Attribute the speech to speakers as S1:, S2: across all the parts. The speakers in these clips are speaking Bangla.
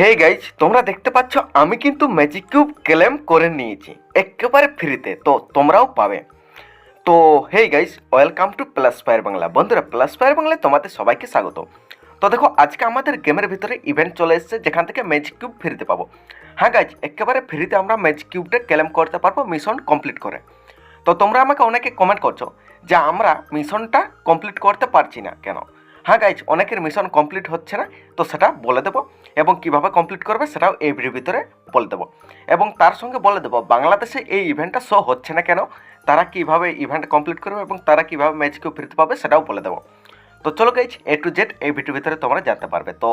S1: হে গাইজ তোমরা দেখতে পাচ্ছ, আমি কিন্তু ম্যাজিক কিউব ক্লেম করে নিয়েছি। একেবারে ফ্রিতে তো তোমরাও পাবে। তো hey guys welcome to plus fire Bangla বন্ধুরা প্লাস ফায়ার বাংলায় তোমাদের সবাইকে স্বাগত। তো দেখো, আজকে আমাদের গেমের ভিতরে ইভেন্ট চলে এসেছে, যেখান থেকে ম্যাজিক কিউব ফ্রিতে পাবো। হ্যাঁ গাইজ একেবারে ফ্রিতে আমরা ম্যাজিক কিউবটা ক্লেম করতে পারব মিশন কমপ্লিট করে। তো তোমরা আমাকে অনেকে কমেন্ট করছ যে আমরা মিশনটা কমপ্লিট করতে পারছি না কেন? হ্যাঁ গাইজ অনেকের মিশন কমপ্লিট হচ্ছে না, তো সেটা বলে দেবো। এবং কীভাবে কমপ্লিট করবে সেটাও এই ভিডিওর ভিতরে বলে দেবো। এবং তার সঙ্গে বলে দেবো, বাংলাদেশে এই ইভেন্টটা শো হচ্ছে না কেন? তারা কীভাবে ইভেন্ট কমপ্লিট করবে এবং তারা কীভাবে ম্যাচকেও ফিরতে পাবে সেটাও বলে দেবো। তো চলো গাইজ এ টু জেড এই ভিডিওর ভিতরে তোমরা জানতে পারবে। তো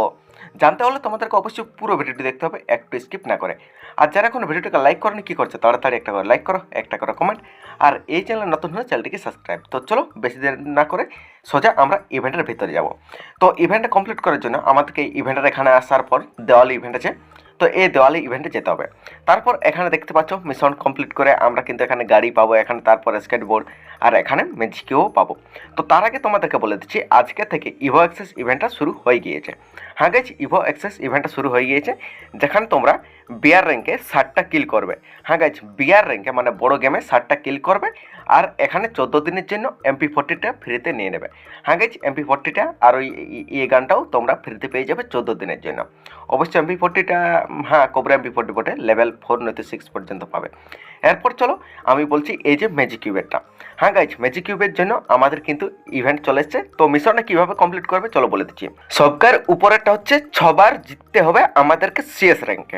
S1: জানতে হলে তোমাদেরকে অবশ্যই পুরো ভিডিওটি দেখতে হবে, একটু স্কিপ না করে। আর যারা এখন ভিডিওটাকে লাইক করেনি, কী করছে? তাড়াতাড়ি একটা করে লাইক করো, একটা করে কমেন্ট আর এই চ্যানেল নতুন হলে চ্যানেলটিকে সাবস্ক্রাইব তো চলো বেশি দেরি না করে সোজা আমরা ইভেন্টের ভিতরে যাব। তো ইভেন্টটা কমপ্লিট করার জন্য আমাদেরকে ইভেন্টের এখানে আসার পর দেওয়ালি ইভেন্ট আছে। তো এই দেওয়ালি ইভেন্টে যেতে হবে। তারপর এখানে দেখতে পাচ্ছ মিশন কমপ্লিট করে আমরা কিন্তু এখানে গাড়ি পাবো, এখানে তারপর স্কেটবোর্ড আর এখানে ম্যাজিকেও পাবো। তো তার আগে তোমাদেরকে বলে দিচ্ছি, আজকে থেকে ইভো অ্যাক্সেস ইভেন্টটা শুরু হয়ে গিয়েছে। হ্যাঁ গেছি ইভো অ্যাক্সেস ইভেন্টটা শুরু হয়ে গিয়েছে, যেখানে তোমরা বিয়ার র্যাঙ্কে ষাটটা কিল করবে। হ্যাঁ গাইজ বিয়ার র্যাঙ্কে মানে বড় গেমে ষাটটা কিল করবে আর এখানে চোদ্দ দিনের জন্য এমপি ফোর্টিটা ফ্রিতে নিয়ে নেবে। হ্যাঁ গাইজ এমপি ফোর্টিটা আর ওই এই গানটাও তোমরা ফ্রিতে পেয়ে যাবে চোদ্দ দিনের জন্য। অবশ্যই এমপি ফোর্টিটা হ্যাঁ কোবরা ফোর্টি বটে লেভেল ফোর নয়তো সিক্স পর্যন্ত পাবে। এরপর চলো, আমি বলছি এই যে ম্যাজিক কিউবেরটা হ্যাঁ গাইজ ম্যাজিক কিউবের জন্য আমাদের কিন্তু ইভেন্ট চলে এসছে। তো মিশনটা কীভাবে কমপ্লিট করবে চলো বলে দিচ্ছি। সবকার উপরেরটা হচ্ছে ছবার জিততে হবে আমাদেরকে সিএস র্যাঙ্কে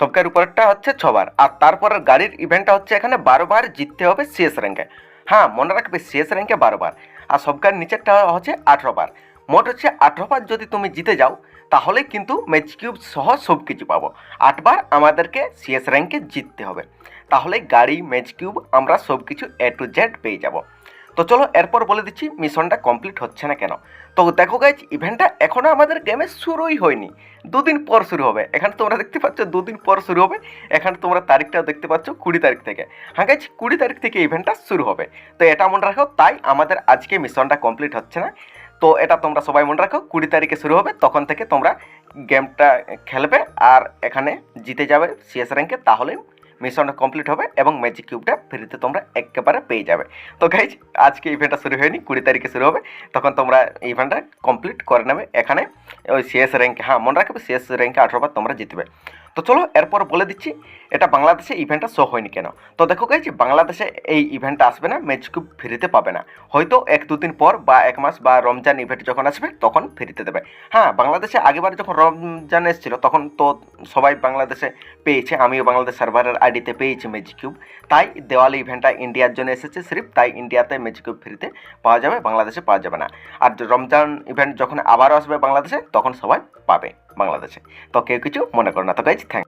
S1: সবকার উপরেরটা হচ্ছে ছবার। আর তারপরের গাড়ির ইভেন্টটা হচ্ছে এখানে বারোবার জিততে হবে সিএস র্যাঙ্কে হ্যাঁ মনে রাখবে সিএস র্যাঙ্কে বারোবার। আর সবকার নিচেরটা হচ্ছে আঠেরো বার মোট হচ্ছে আঠেরোবার যদি তুমি জিতে যাও, তাহলে কিন্তু ম্যাচ কিউব সহ সব কিছু পাবো। আটবার আমাদেরকে সিএস র্যাঙ্কে জিততে হবে। তাহলে গাড়ি ম্যাচ কিউব আমরা সব কিছু এ টু জেড পেয়ে যাব। তো চলো এরপর বলে দিচ্ছি মিশনটা কমপ্লিট হচ্ছে না কেন? তো দেখো গাইজ ইভেন্টটা এখনও আমাদের গেমে শুরুই হয়নি। দুদিন পর শুরু হবে। এখানে তোমরা দেখতে পাচ্ছ, দুদিন পর শুরু হবে। এখানে তোমরা তারিখটাও দেখতে পাচ্ছ, কুড়ি তারিখ থেকে। হ্যাঁ গাইজ কুড়ি তারিখ থেকে ইভেন্টটা শুরু হবে। তো এটা মনে রাখো, তাই আমাদের আজকে মিশনটা কমপ্লিট হচ্ছে না। তো এটা তোমরা সবাই মনে রাখো, কুড়ি তারিখে শুরু হবে, তখন থেকে তোমরা গেমটা খেলবে আর এখানে জিতে যাবে সিএস র্যাঙ্কে তাহলে মিশনটা কমপ্লিট হবে এবং ম্যাজিক কিউবটা ফ্রিতে তোমরা একেবারে পেয়ে যাবে। তো গাইজ আজকে ইভেন্টটা শুরু হয়নি, কুড়ি তারিখে শুরু হবে, তখন তোমরা ইভেন্টটা কমপ্লিট করে নেবে। এখানে ওই সিএস র্যাঙ্কে হ্যাঁ মনে রাখবে সিএস র্যাঙ্কে আঠেরো বার তোমরা জিতবে। তো চলো, এরপর বলে দিচ্ছি, এটা বাংলাদেশে ইভেন্টটা শো হয়নি কেন? তো দেখো গাইজ বাংলাদেশে এই ইভেন্টটা আসবে না ম্যাচ কিউব ফ্রিতে পাবে না। হয়তো এক দুদিন পর বা এক মাস বা রমজান ইভেন্ট যখন আসবে, তখন ফ্রিতে দেবে। হ্যাঁ বাংলাদেশে আগেবার যখন রমজান এসেছিল, তখন তো সবাই বাংলাদেশে পেয়েছে, আমিও বাংলাদেশ সার্ভারের আইডিতে পেয়েছি ম্যাজিক কিউব তাই দেওয়ালি ইভেন্টটা ইন্ডিয়ার জন্য এসেছে সিরিফ তাই ইন্ডিয়াতে ম্যাজিক কিউব ফ্রিতে পাওয়া যাবে, বাংলাদেশে পাওয়া যাবে না। আর রমজান ইভেন্ট যখন আবারও আসবে বাংলাদেশে, তখন সবাই পাবে। বাংলাদেশে। তো কেউ কিছু মনে করো না। তো গাইজ থ্যাংক